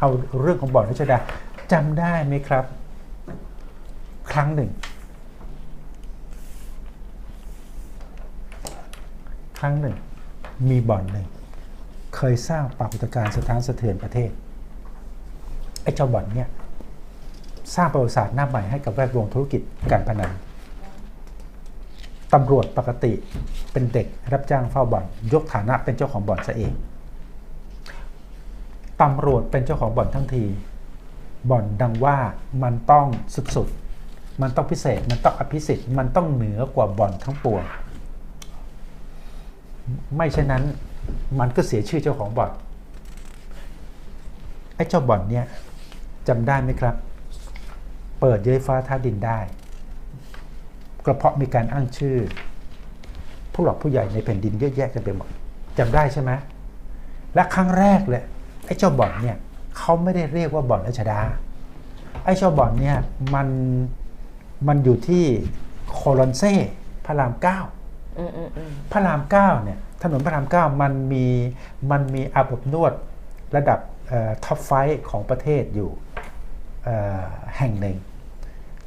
เอาเรื่องของบ่อนรัชดาจำได้ไหมครับ ครั้งหนึ่ง ครั้งหนึ่ง มีบ่อนหนึ่ง เคยสร้างปรากฏการณ์สถานสะเทือนประเทศไอ้เจ้าบ่อนเนี่ยสร้างประวัติศาสตร์หน้าใหม่ให้กับแวดวงธุรกิจการพนันตำรวจปกติเป็นเด็กรับจ้างเฝ้าบ่อน ยกฐานะเป็นเจ้าของบ่อนซะเอง ตำรวจเป็นเจ้าของบ่อนทั้งที บ่อนดังว่ามันต้องสุดๆ มันต้องพิเศษ มันต้องอภิสิทธิ์ มันต้องเหนือกว่าบ่อนทั้งปวง ไม่เช่นนั้นมันก็เสียชื่อเจ้าของบ่อน ไอ้เจ้าบ่อนเนี่ยจำได้ไหมครับ เปิดเย้ยฟ้าท่าดินได้ก็เพาะมีการอ้างชื่อ ผู้หลักผู้ใหญ่ในแผ่นดินเยอะแยะกันไปหมดจำได้ใช่ไหมและครั้งแรกเลย อ้เจ้าบ่อนเนี่ยเขาไม่ได้เรียกว่าบ่อนรัชดา ไอ้เจ้าบ่อนเนี่ยมันมันอยู่ที่โคลอนเซ่พระรามเก้าอืมอืมอืมพระรามเก้าเนี่ยถนนพระรามเก้ามันมีมันมีอาบอบนวดระดับท็อปไฟของประเทศอยู่เอ่อแห่งหนึ่ง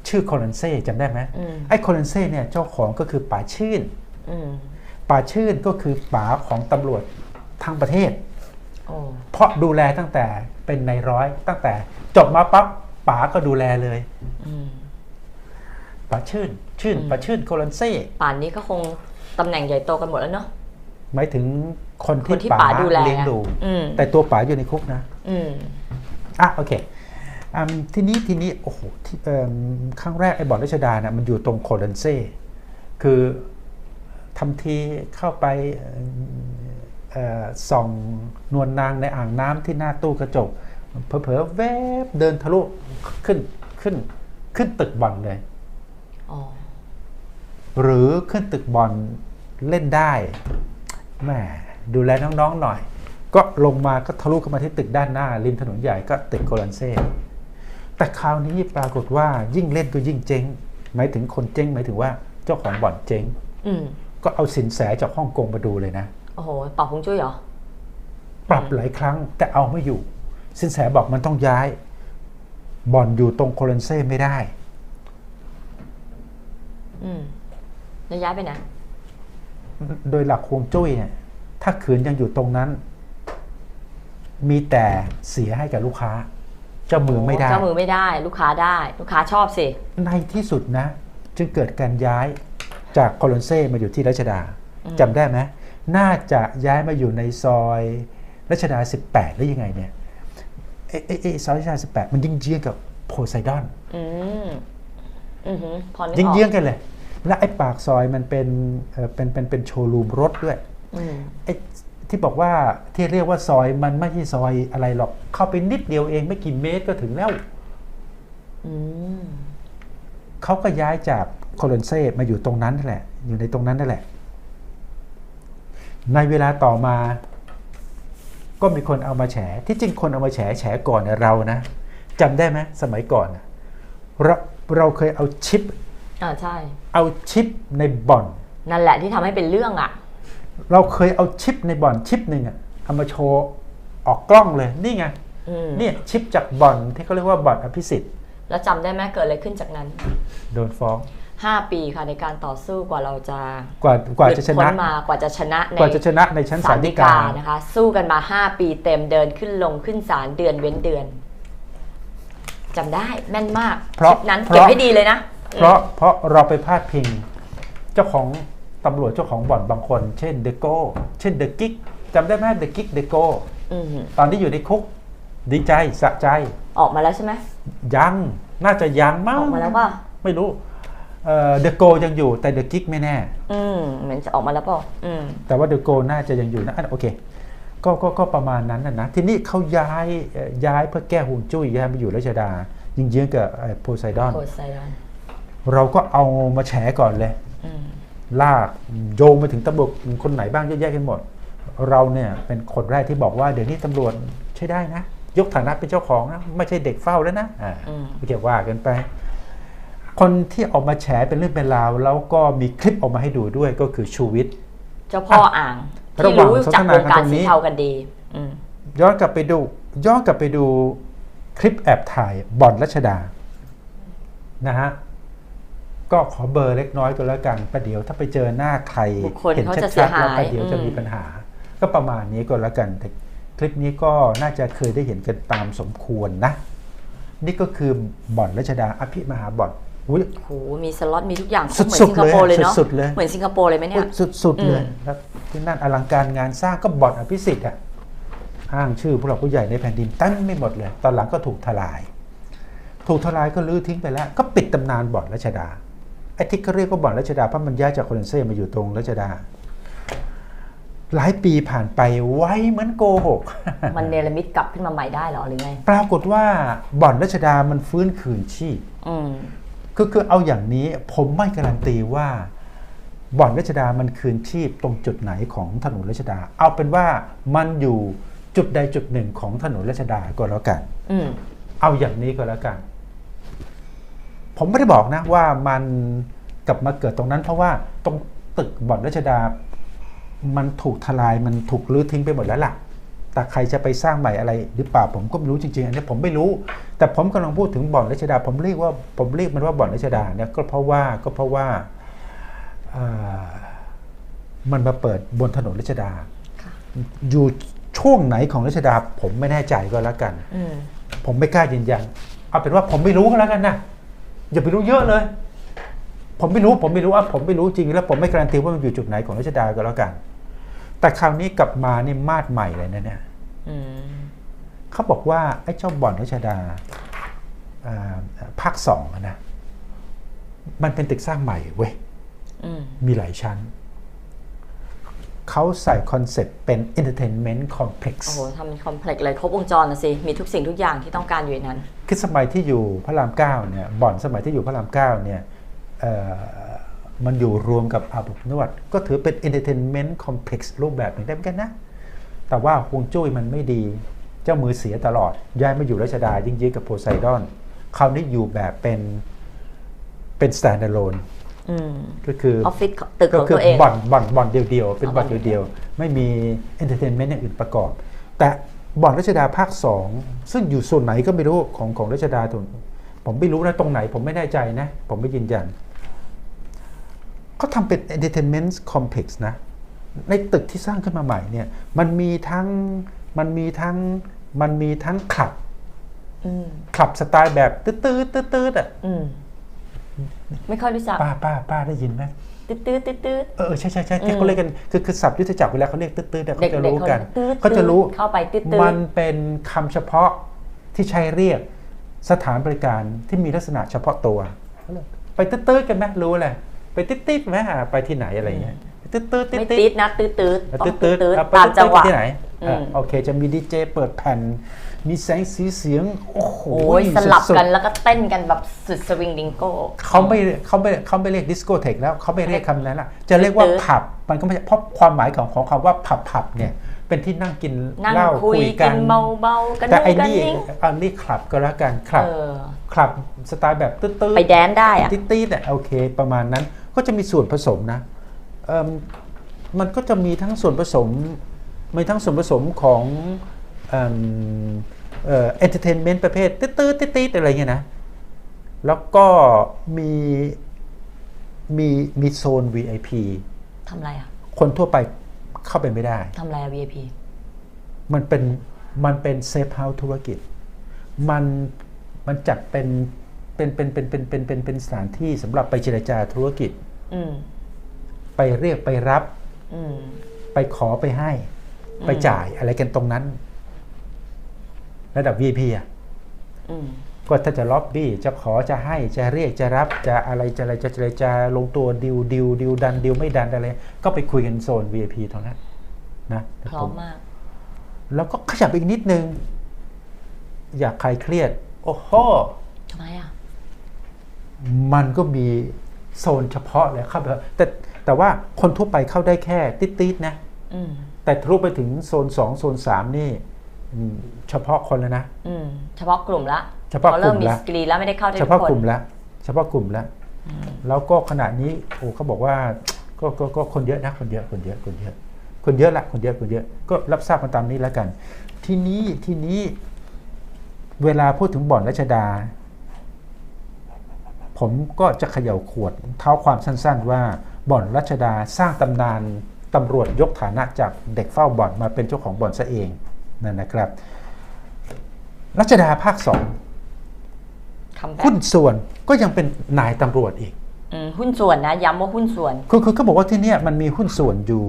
ชื่อโคลอนเซ่จำได้ไหมอืมไอ้โคลอนเซ่เนี่ยเจ้าของก็คือป๋าชื่นอืมป๋าชื่นก็คือป๋าของตำรวจทั้งประเทศโอ้ เพราะดูแลตั้งแต่เป็นในายร้อยตั้งแต่จบมาปั๊บป๋าก็ดูแลเลยอืมป๋าชื่น ชื่นป๋าชื่นโคลอนเซ่ป่านนี้ก็คงตำแหน่งใหญ่โตกันหมดแล้วเนาะหมายถึงคนคที่นที่ป๋าป๋าดูแลเลี้ยงดูอืมแต่ตัวป๋าอยู่ในคุกนะอืมอะโอเคอืมทีนี้ทีนี้โอ้โหที่เอิ่มครั้งแรกไอ้บ่อนรัชดานะมันอยู่ตรงโคลันเซ่คือทำทีเข้าไปเอ่อเอ่อ ส่องนวลนางในอ่างน้ำที่หน้าตู้กระจกเผลอๆแวบเดินทะลุขึ้นขึ้นขึ้นตึกบ่อนเลยอ๋อหรือขึ้นตึกบอลเล่นได้แหมดูแลน้องๆหน่อย ก็ลงมาก็ทะลุเข้ามาที่ตึกด้านหน้า ริมถนนใหญ่ก็ตึกโคลันเซ่แต่คราวนี้ปรากฏว่ายิ่งเล่นก็ยิ่งเจ๊งหมายถึงคนเจ๊งหมายถึงว่าเจ้าของบ่อนเจ๊งอืมก็เอาสินแสจากฮ่องกงมาดูเลยนะ โอ้โหเป่าคงจุ้ยเหรอ ปรับหลายครั้งแต่เอาไม่อยู่ สินแสบอกมันต้องย้าย บ่อนอยู่ตรงโคลันเซ่ไม่ได้ อืมแล้วย้ายไปไหนโดยหลักฮวงจุ้ยเนี่ย ถ้าขืนยังอยู่ตรงนั้น มีแต่เสียให้กับลูกค้า เจ้ามือไม่ได้ เจ้ามือไม่ได้ ลูกค้าได้ ลูกค้าชอบสิ ในที่สุดนะ จึงเกิดการย้ายจากโคลอนเซ่มาอยู่ที่รัชดาอืมจำได้ไหม น่าจะย้ายมาอยู่ในซอยรัชดา 18 หรือยังไงเนี่ยเอะเอะเอะซอยรัชดา 18 มันยิ่งเยื้องกับโพไซดอนอืมอือหือพอนึกยิ่งออกเยื้องกันเลย และไอ้ปากซอยมันเป็นเอ่อเป็นเป็นเป็นโชว์รูมรถด้วย อืมไอ้ที่บอกว่าที่เรียกว่าซอยมันไม่ใช่ซอยอะไรหรอก เข้าไปนิดเดียวเองไม่กี่เมตรก็ถึงแล้ว อืมเขาก็ย้ายจากโคลอนเซ่มาอยู่ตรงนั้นนั่นแหละ อยู่ในตรงนั้นนั่นแหละ ในเวลาต่อมา ก็มีคนเอามาแฉ ที่จริงคนเอามาแฉแฉก่อนเนี่ยเรานะจำได้ไหมสมัยก่อนน่ะเราเราเคยเอาชิปอ่าใช่เอาชิปในบ่อนนั่นแหละที่ทำให้เป็นเรื่องอะ เราเคยเอาชิปในบ่อนชิปหนึ่งอะเอามาโชว์ออกกล้องเลยนี่ไงอืมเนี่ยชิปจากบ่อนที่เขาเรียกว่าบ่อนอภิสิทธิ์แล้วจำได้ไหมเกิดอะไรขึ้นจากนั้น โดนฟ้อง 5 ปีค่ะในการต่อสู้กว่าเราจะกว่ากว่าจะชหลุดนะพ้มากว่าจะชนะในกว่าจะชนะในชั้นศาลฎีกานะคะ สู้กันมา 5 ปีเต็มเดินขึ้นลงขึ้นศาลเดือนเว้นเดือนจำได้แม่นมากเพราะคลิปนั้นเพเก็บราะให้ดีเลยนะ เพราะเพราะเราไปพาดพิง เจ้าของตำรวจเจ้าของบ่อนบางคน เช่นเดโก้เช่นเดอะกิ๊กจำได้ไหมเดอะกิ๊กเดโก้อืมตอนที่อยู่ในคุก ดีใจสะใจ ออกมาแล้วใช่ไหมยังน่าจะยังมั้องอกมาแล้วป่ะไม่รู้ เดอะโกยังอยู่แต่เดอะกิ๊กไม่แน่ อืมเหมือนจะออกมาแล้วเปล่าอืมแต่ว่าเดอะโกน่าจะยังอยู่นะอะโอเคก็ก็ก็ประมาณนั้นนะนะทีนี้เขาย้ายเอ่อย้ายเพื่อแก้ห่วงจุ้ยย้ายมาอยู่รัชดายิงเยื้องกับโพไซดอนโคไซดอน เราก็เอามาแฉก่อนเลยอืมลากโยงไปถึงตำรวจคนไหนบ้างเยอะแยะกันหมด เราเนี่ยเป็นคนแรกที่บอกว่าเดี๋ยวนี้ตำรวจใช้ได้นะ ยกฐานะเป็นเจ้าของนะไม่ใช่เด็กเฝ้าแล้วนะอ่าอืมไม่เกี่ยวว่ากันไป คนที่ออกมาแฉเป็นเรื่องเป็นราว แล้วก็มีคลิปออกมาให้ดูด้วยก็คือชูวิทย์เจ้าพ่ออ่างระที่หว่างรู้สนจักทนาวงการกันตรงนี้สีเทากันดีอืมย้อนกลับไปดูย้อนกลับไปดูคลิปแอบถ่ายบ่อนรัชดานะฮะก็ขอเบอร์เล็กน้อยก็แล้วกันประเดี๋ยวถ้าไปเจอหน้าใครบุคคลเห็นเขาจะชัดๆเสียหายแล้วประเดี๋ยวจะอืมมีปัญหา ก็ประมาณนี้ก็แล้วกันแต่คลิปนี้ก็น่าจะเคยได้เห็นกันตามสมควรนะ นี่ก็คือบ่อนรัชดาอภิมหาบ่อน อุ๊ยโหมีสล็อตมีทุกอย่างเหสุมือนดๆสิงคโปร์เลยเนาะสุดๆเลยเหมือนสิงคโปร์เลยไหมเนี่ยสุดๆเลยอืมแล้วที่นั่นอลังการงานสร้างก็บ่อนอภิสิทธิ์อะอ้างชื่อผู้หลักผู้ใหญ่ในแผ่นดินตั้งไม่หมดเลย ตอนหลังก็ถูกทลาย ถูกทลายก็ลื้อทิ้งไปแล้ว ก็ปิดตำนานบ่อนรัชดาไอ้ที่เขาเรียกว่าบ่อนรัชดาเพราะมันย้ายจากโคเรนเซ่มาอยู่ตรงรัชดา หลายปีผ่านไปไว้เหมือนโกหก มันเนรมิตกลับขึ้นมาใหม่ได้เหรอหรือไง ปรากฏว่าบ่อนรัชดามันฟื้นคืนชีพอืม คือคือเอาอย่างนี้ผมไม่การันตีว่าบ่อนรัชดามันคืนชีพตรงจุดไหนของถนนรัชดา เอาเป็นว่ามันอยู่จุดใดจุดหนึ่งของถนนรัชดาก็แล้วกันอืมเอาอย่างนี้ก็แล้วกัน ผมไม่ได้บอกนะว่ามันกลับมาเกิดตรงนั้น เพราะว่าตรงตึกบ่อนรัชดา มันถูกทลายมันถูกลื้อทิ้งไปหมดแล้วล่ะ แต่ใครจะไปสร้างใหม่อะไรหรือเปล่าผมก็ไม่รู้จริงๆอันนี้ผมไม่รู้ แต่ผมกำลังพูดถึงบ่อนรัชดา ผมเรียกว่าผมเรียกมันว่าบ่อนรัชดาเนี่ยก็เพราะว่าก็เพราะว่าเอ่อมันมาเปิดบนถนนรัชดาค่ะอยู่ช่วงไหนของรัชดา ผมไม่แน่ใจก็แล้วกันอืมผมไม่กล้ายืนยันเอาเป็นว่าผมไม่รู้ก็แล้วกันนะอย่าไปรู้เยอะเลย ผมไม่รู้ผมไม่รู้อะผมไม่รู้จริง แล้วผมไม่การันตีว่ามันอยู่จุดไหนของรัชดาก็แล้วกัน แต่คราวนี้กลับมานี่มาดใหม่เลยนะเนี่ยอืมเขาบอกว่าไอ้เจ้าบ่อนรัชดาอ่าภาคสองอะนะมันเป็นตึกสร้างใหม่เว้ยอืมมีหลายชั้น เขาใส่คอนเซ็ปต์เป็น entertainment complex โอ้โหทำเป็นคอมเพล็กซ์เลยครบวงจรนะสิ มีทุกสิ่งทุกอย่างที่ต้องการอยู่ในนั้น คือสมัยที่อยู่พระรามเก้าเนี่ย บ่อนสมัยที่อยู่พระรามเก้าเนี่ยเอ่อ มันอยู่รวมกับอาบอบนวด ก็ถือเป็น entertainment complex รูปแบบหนึ่งได้เหมือนกันนะ แต่ว่าฮวงจุ้ยมันไม่ดี เจ้ามือเสียตลอด ย้ายมาอยู่รัชดายิ่งยิ่งกับโพไซดอนคราวนี้อยู่แบบเป็นเป็น standalone อืมก็คือออฟฟิศตึกก็ของคืตัวเองบ่อนบ่อนบ่อนเดียวๆเป็นอ๋อบ่อนบ่อนเดียวเดียวๆไม่มีเอนเตอร์เทนเมนต์อย่างอื่นประกอบ แต่บ่อนรัชดาภาคสองซึ่งอยู่ส่วนไหนก็ไม่รู้ของของรัชดาตรงผมไม่รู้นะตรงไหนผมไม่แน่ใจนะ ผมไม่ยืนยัน เขาทำเป็น entertainment complex นะ ในตึกที่สร้างขึ้นมาใหม่เนี่ยมันมีทั้งมันมีทั้งมันมีทั้งคลับอืมคลับสไตล์แบบตื้อตื้อตื้อตื้ออะอืมไม่ค่อยรู้จักป้าป้าป้าได้ยินไหมตืดตืดตืดตืดเออใช่ใช่ใช่อืมที่เขาเรียกกันคือคือศัพท์ยุทธจักรเวลาเขาเรียกตื้อๆเนี่ยเด็เขากจะเด็กรู้เขากันตืดเขาจะรู้เข้าไปตืดตืดมันเป็นคำเฉพาะที่ใช้เรียกสถานบริการที่มีลักษณะเฉพาะตัว ไปตื้อๆกันไหมรู้เลย ไปติ๊ดๆไหมอะไปที่ไหนอะไรเงี้ยตื้อๆติ๊ไม่ดตืดนะตืดตืดๆต้องตื้ตือดๆเอาไปตามจังหวะตื้อๆที่ไหนอืมอะโอเคจะมีดีเจเปิดแผ่น มีแสงสีเสียง โอ้โหโอ้ยสลับสุดๆกันแล้วก็เต้นกันแบบสุดสวิงดิงโก้เขาไม่เขาไม่เขาไม่เรียกดิสโกเทกแล้วเขาไม่เรียกคำนั้นละจะเรียกว่าตื้อผับมันก็ไม่ใช่เพราะความหมายของของคำว่าผับผับเนี่ยเป็นที่นั่งกินนั่งเหล้าคุยคุยกักันนเบาๆกันแต่นู่ไอ้นกันนี่นี่อันนี้คลับก็แล้วกันคลับเออคลับสไตล์แบบตื้อๆไปแดนได้อะติ๊ดๆเนี่ยโอเค ประมาณนั้น ก็จะมีส่วนผสมนะเอิ่มมันก็จะมีทั้งส่วนผสมมีทั้งส่วนผสมของเอ็มเอ่อเอนเตอร์เทนเมนต์ประเภทตื้อๆติ๊ดๆอะไรเงี้ยนะ แล้วก็มีมีมีโซน VIP ทำอะไรอะ คนทั่วไปเข้าไปไม่ได้ทำอะไรอะ VIP มันเป็นมันเป็นเซฟเฮาส์ธุรกิจ มันมันจัดเป็นเป็นเป็นเป็นเป็นเป็นเป็นเป็นสถานที่สำหรับไปเจรจาธุรกิจอืม ไปเรียกไปรับอืมไปขอไปให้ ไปจ่ายอะไรกันตรงนั้น ระดับ VIP อะอืมก็ถ้าจะล็อบบี้จะขอจะให้จะเรียกจะรับจะอะไรจะอะไรจะเจรจาลงตัวดิวดิวดิวดันดิวไม่ดันอะไร ก็ไปคุยกันโซน VIP เท่านั้นนะพร้อมมาก แล้วก็ขยับอีกนิดนึง อยากใครเครียด โอ้โหทำไมอะ มันก็มี โซนเฉพาะเลยเข้าไปแต่แต่ว่าคนทั่วไปเข้าได้แค่ติดๆนะอืมแต่ทะลุไปถึงโซน2โซน3นี่อืมเฉพาะคนแล้วนะอืมเฉพาะกลุ่มละเฉพาะเขาเริ่มกลุ่มมีละสกรีนแล้วไม่ได้เข้าได้เฉทุกพาะคนกลุ่มแล้วเฉพาะกลุ่มแล้วแล้วก็ขณะนี้โอ้เขาบอกว่าก็ก็ก็คนเยอะนะคนเยอะคนเยอะคนเยอะคนเยอะละคนเยอะคนเยอะก็รับทราบกันตามนี้แล้วกัน ทีนี้ทีนี้เวลาพูดถึงบ่อนรัชดา ผมก็จะเขย่าขวดเท้าความสั้นๆ ว่าบ่อนรัชดาสร้างตำนานตำรวจยกฐานะจากเด็กเฝ้าบ่อนมาเป็นเจ้าของบ่อนซะเองนั่นนะครับ รัชดาภาคสองคำแบหุ้บนส่วนก็ยังเป็นนายตำรวจอีกอืมหุ้นส่วนนะย้ำว่าหุ้นส่วนคือคือเขาบอกว่าที่เนี่ยมันมีหุ้นส่วนอยู่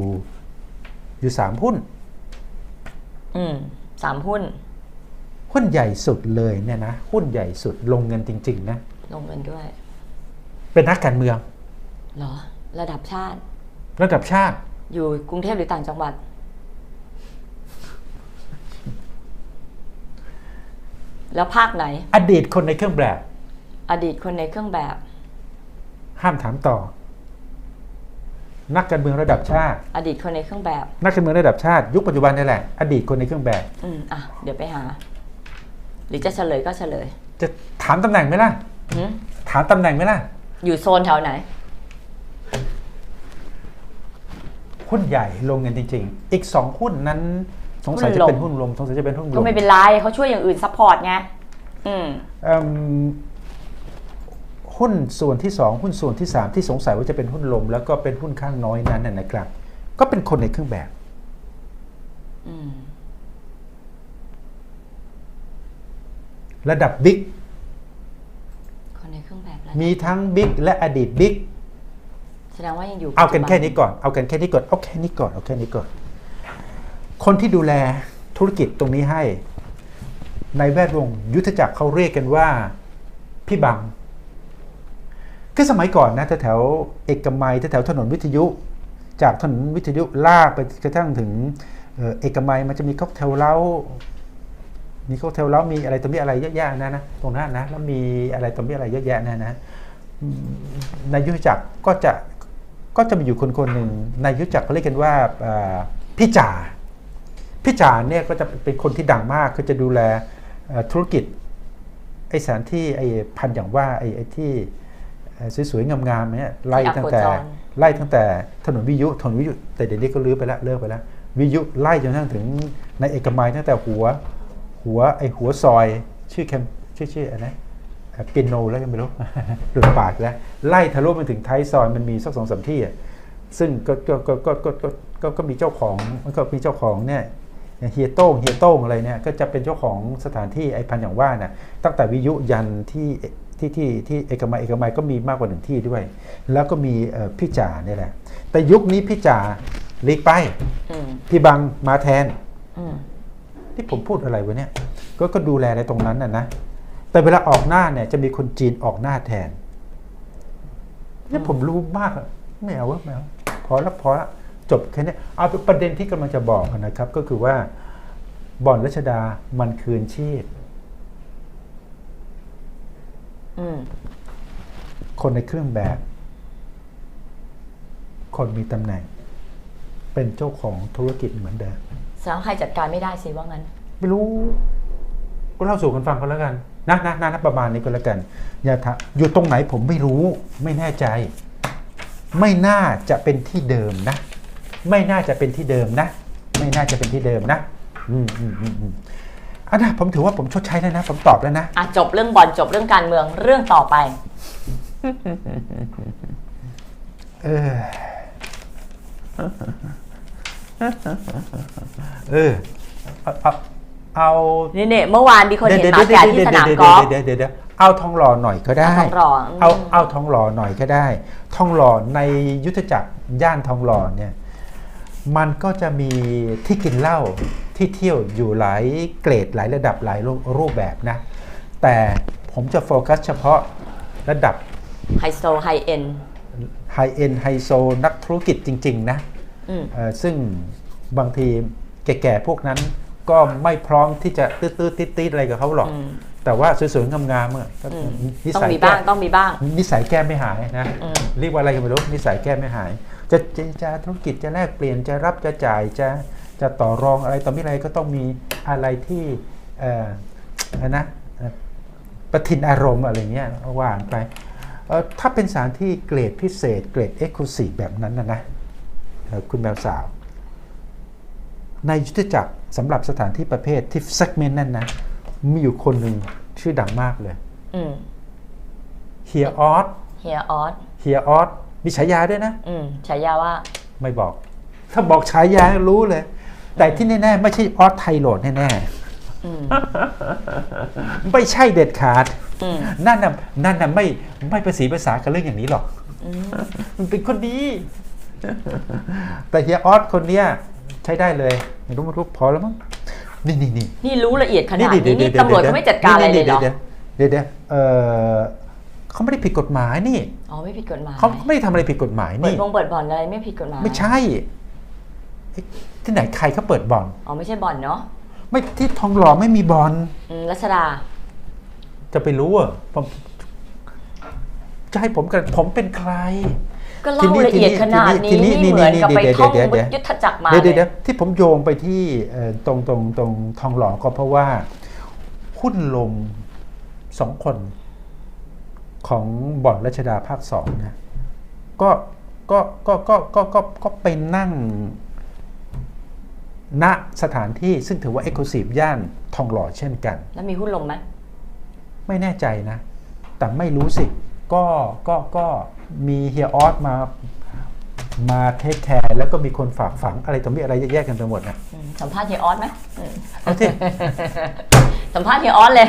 อยู่สามหุ้น อืมสามหุ้น หุ้นใหญ่สุดเลยเนี่ยนะหุ้นใหญ่สุดลงเงินจริง ๆ นะ ลงเงินด้วย เป็นนักการเมืองเหรอ ระดับชาติ ระดับชาติ อยู่กรุงเทพหรือต่างจังหวัด แล้วภาคไหน อดีตคนในเครื่องแบบ อดีตคนในเครื่องแบบ ห้ามถามต่อ นักการเมืองระดับชาติ อดีตคนในเครื่องแบบ นักการเมืองระดับชาติ ยุคปัจจุบันนี่แหละ อดีตคนในเครื่องแบบ อืมอะ เดี๋ยวไปหา หรือจะเฉลยก็เฉลย จะถามตำแหน่งไหมล่ะหืม ถามตำแหน่งไหมล่ะ อยู่โซนแถวไหน หุ้นใหญ่ลงเงินจริง ๆ อีกสองหุ้นนั้น สงสัยจะเป็นหุ้นลมสงสัยจะเป็นหุ้นลก็มไม่เป็นไรเขาช่วยอย่างอื่นซัพพอร์ตไงอืมเอิ่มหุ้นส่วนที่สองหุ้นส่วนที่สามที่สงสัยว่าจะเป็นหุ้นลม แล้วก็เป็นหุ้นข้างน้อยนั้นนะนะครับ ก็เป็นคนในเครื่องแบบอืมระดับบิ๊ก คนในเครื่องแบบแล้ว มีทั้งบิ๊กและอดีตบิ๊กแสดงว่ายังอยู่เอากันปัจจุบัแค่นี้ก่อนเอากันแค่นี้ก่อนเอาแค่นี้ก่อนเอาแค่นี้ก่อน คนที่ดูแลธุรกิจตรงนี้ให้ ในแวดวงยุทธจักรเขาเรียกกันว่าพี่บังคือสมัยก่อนนะแถวๆเอกมัยแถวๆถนนวิทยุ จากถนนวิทยุลากไปกระทั่งถึงเอ่อเอกมัยมันจะมีค็อกเทลเล้า มีค็อกเทลเล้ามีอะไรตัวนี้อะไรเยอะแยะนะนะตรงนั้นนะแล้วมีอะไรตัวนี้อะไรเยอะแยะนะนะอืมในยุทธจักรก็จะก็จะมีอยู่คนคนหนึ่งในยุทธจักรเขาเรียกกันว่าเอ่อพี่จ่าพี่จ่าเนี่ยก็จะเป็นคนที่ดังมากคือจะดูแลเอ่อธุรกิจไอ้สถานที่ไอ้พันอย่างว่าไอ้ไอ้ที่เอ่อสวยๆงามๆเนี่ยไล่ตั้งแต่ที่อโคจรไล่ตั้งแต่ถนนวิทยุถนนวิทยุแต่เดี๋ยวนี้ก็ลื้อไปแล้วเลิกไปแล้ววิทยุไล่จนกระทั่งถึงในเอกมัยตั้งแต่หัว หัวไอหัวซอยชื่อแคมชื่อชื่ออะไรนะเปียโนแล้วกันไม่รู้หลุดปากแล้ว ไล่ทะลุมาถึงท้ายซอยมันมีสักสองสามที่ซึ่งก็ก็ก็ก็ก็ก็มีเจ้าของมันก็มีเจ้าของเนี่ยเฮียโต้งเฮียโต้งอะไรเนี่ยก็จะเป็นเจ้าของสถานที่ไอพันอย่างว่าน่ะตั้งแต่วิยุยันที่ที่ที่ที่เอกมัยเอกมัยก็มีมากกว่าหนึ่งที่ด้วย แล้วก็มีพี่จ่าเนี่ยแหละแต่ยุคนี้พี่จ่าลีกไปพี่บังมาแทน ที่ผมพูดอะไรวะเนี่ยก็ก็ดูแลในตรงนั้นน่ะนะแต่เวลาออกหน้าเนี่ยจะมีคนจีนออกหน้าแทนเนี่ยผมรู้มากอะไม่เอาวะไม่เอาพอแล้วพอละจบแค่นี้เอาเป็นประเด็นที่กำลังจะบอกนะครับ ก็คือว่าบ่อนรัชดามันคืนชีพอืมคนในเครื่องแบบ คนมีตำแหน่ง เป็นเจ้าของธุรกิจเหมือนเดิมแสดงว่าใครจัดการไม่ได้สิว่างั้น ไม่รู้ ก็เล่าสู่กันฟังก็แล้วกัน นะนะนะนะประมาณนี้ก็แล้วกัน อย่าถามอยู่ตรงไหนผมไม่รู้ ไม่แน่ใจ ไม่น่าจะเป็นที่เดิมนะ ไม่น่าจะเป็นที่เดิมนะ ไม่น่าจะเป็นที่เดิมนะอืมอืมอืมอืมอะนะผมถือว่าผมชดใช้แล้วนะ ผมตอบแล้วนะ อะจบเรื่องบอลจบเรื่องการเมืองเรื่องต่อไป เออ เออเอาเอาเอานี่เนี่ยเมื่อวานมีคนเห็นหมาแก่ที่สนามกอล์ฟเดี๋ยวเดี๋ยวเดี๋ยวเอาทองหล่อหน่อยก็ได้เอาทองหล่ออืมเอาเอาทองหล่อหน่อยก็ได้ ทองหล่อในยุทธจักรย่านทองหล่อเนี่ย มันก็จะมีที่กินเหล้าที่เที่ยวอยู่หลายเกรดหลายระดับหลายรูรูปแบบนะ แต่ผมจะโฟกัสเฉพาะระดับไฮโซไฮเอ็นไฮเอ็นไฮโซนักธุรกิจจริง ๆ นะอืมเอ่อ ซึ่งบางทีแก่ๆพวกนั้นก็ไม่พร้อมที่จะตื้อๆติดๆอะไรกับเขาหรอกอืมแต่ว่าสวยๆงามๆอะก็อืมนิต้องสัยมีแก้บ้างต้องมีบ้าง นิสัยแก้ไม่หายนะอืมเรียกว่าอะไรกันไม่รู้นิสัยแก้ไม่หาย จะเจรจาธุรกิจจะแลกเปลี่ยนจะรับจะจ่ายจะจะต่อรองอะไรต่อมีอะไรก็ต้องมีอะไรที่เอ่ออะไรนะเอ่อประทินอารมณ์อะไรเงี้ยว่านไปเอ่อถ้าเป็นสถารที่เกรดพิเศษเกรดเอ็กซ์คลูซีฟแบบนั้นนะนะเอ่อ คุณแมวสาว ในยุทธจักรสำหรับสถานที่ประเภทที่เซกเมนต์นั่นนะมีอยู่คนหนึ่งชื่อดังมากเลยอืมเฮียออสเฮียออสเฮียออสมีฉายาด้วยนะอืมฉายาว่า ไม่บอก ถ้าบอกฉายารู้เลย แต่ที่แน่ๆไม่ใช่ออสไทยโหลดแน่อืมๆไม่ใช่เด็ดขาดอืมนั่นน่ะนั่นน่ะไม่ไม่ภาษีภาษากับเรื่องอย่างนี้หรอกอืมมันเป็นคนดี แต่เฮียออสคนเนี้ยใช้ได้เลยไม่รู้ไม่รู้พอแล้วมั้งนี่นี่นี่นี่รู้ละเอียดขนาดนี้เดี๋ยวนี่เดี๋ยวตำรวจเดี๋ยวเขาไม่จัดการอะไรเลยเหรอดี๋วเดี๋ยวเดี๋ยวเออเขาไม่ได้ผิดกฎหมายนี่อ๋อไม่ผิดกฎหมายเขาไม่ได้ทำอะไรผิดกฎหมายเปิดนี่วงเปิดบ่อนอะไรไม่ผิดกฎหมายไม่ใช่เอ๊ะที่ไหนใครเขาเปิดบ่อนอ๋อไม่ใช่บ่อนเนาะไม่ที่ทองหล่อไม่มีบ่อนอืมรัชดา จะไปรู้อะผมจะให้ผมกันผมเป็นใคร ก็เล่าละเอียดขนาดนี้ทีนี้นี่ทีนี้เหมือนกับไปเดี๋ยวท่องเดี๋ยวเดี๋ยวยุทธจักรมาเดี๋ยวเลเดี๋ยวยเดี๋ยวที่ผมโยงไปที่เอ่อตรงตรงตรงทองหล่อก็เพราะว่าหุ้นลงสองคนของบ่อนรัชดาภาคสองนะก็ก็ก็ก็ก็ก็ก็ไปนั่งณสถานที่ซึ่งถือว่าเอกลุศิฟย่านทองหล่อเช่นกัน แล้วมีหุ้นลงไหมไม่แน่ใจนะ แต่ไม่รู้สิ ก็ก็ก็มีเฮียออสมามาเทคแคร์แล้วก็มีคนฝากฝังอะไรต่อมีอะไรแยกๆกันไปหมดนะอืมสัมภาษณ์เฮียออสไหมอืมเอาที่สัมภาษณ์เฮียออสเลย